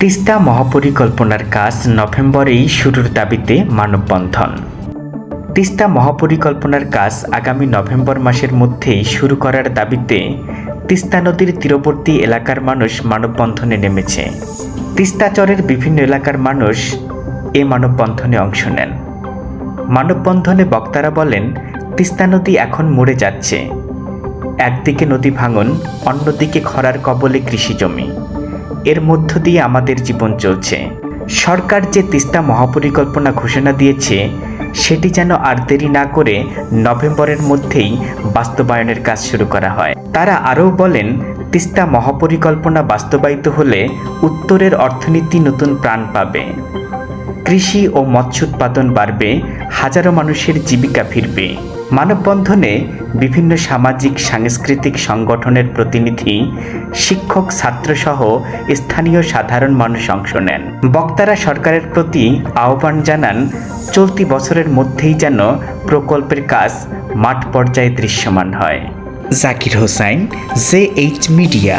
তিস্তা মহাপরিকল্পনার কাজ নভেম্বরেই শুরুর দাবিতে মানববন্ধন। তিস্তা মহাপরিকল্পনার কাজ আগামী নভেম্বর মাসের মধ্যেই শুরু করার দাবিতে তিস্তা নদীর তীরবর্তী এলাকার মানুষ মানববন্ধনে নেমেছে। তিস্তাচরের বিভিন্ন এলাকার মানুষ এ মানববন্ধনে অংশ নেন। মানববন্ধনে বক্তারা বলেন, তিস্তা নদী এখন মরে যাচ্ছে। একদিকে নদী ভাঙন, অন্যদিকে খরার কবলে কৃষিজমি এর মধ্য দিয়ে আমাদের জীবন চলছে। সরকার যে তিস্তা মহাপরিকল্পনা ঘোষণা দিয়েছে, সেটি যেন আর দেরি না করে নভেম্বরের মধ্যেই বাস্তবায়নের কাজ শুরু করা হয়। তারা আরও বলেন, তিস্তা মহাপরিকল্পনা বাস্তবায়িত হলে উত্তরের অর্থনীতি নতুন প্রাণ পাবে। কৃষি ও মৎস্য উৎপাদন বাড়বে, হাজারো মানুষের জীবিকা ফিরবে। মানববন্ধনে বিভিন্ন সামাজিক, সাংস্কৃতিক সংগঠনের প্রতিনিধি, শিক্ষক, ছাত্রসহ স্থানীয় সাধারণ মানুষ অংশ নেন। বক্তারা সরকারের প্রতি আহ্বান জানান, চলতি বছরের মধ্যেই যেন প্রকল্পের কাজ মাঠ পর্যায়ে দৃশ্যমান হয়। Zakir Hossain, J H media.